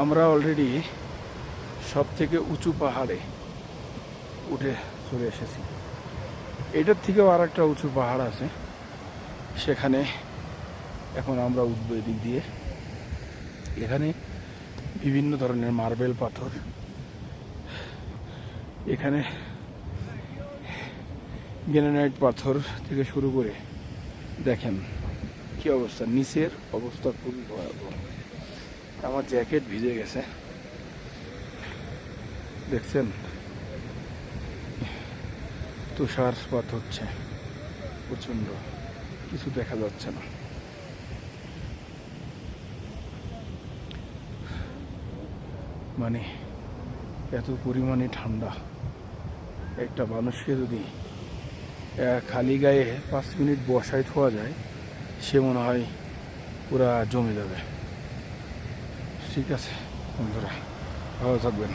আমরা অলরেডি সব থেকে উঁচু পাহাড়ে উঠে চলে এসেছি। এটার থেকেও আর একটা উঁচু পাহাড় আছে। সেখানে এখন আমরা উঠবো এদিক দিয়ে। এখানে বিভিন্ন ধরনের মার্বেল পাথর। এখানে গ্রানাইট পাথর থেকে শুরু করে দেখেন কি অবস্থা, নিচের অবস্থা খুবই ভয়াবহ। আমার জ্যাকেট ভিজে গেছে। দেখছেন? তুষারপাত হচ্ছে। প্রচণ্ড কিছু দেখা যাচ্ছে না। মানে এত পরিমাণে ঠান্ডা। একটা মানুষকে যদি খালি গায়ে পাঁচ মিনিট বসায় থোয়া যায়, সে মনে হয় পুরা জমে যাবে। ঠিক আছে বন্ধুরা ভালো থাকবেন।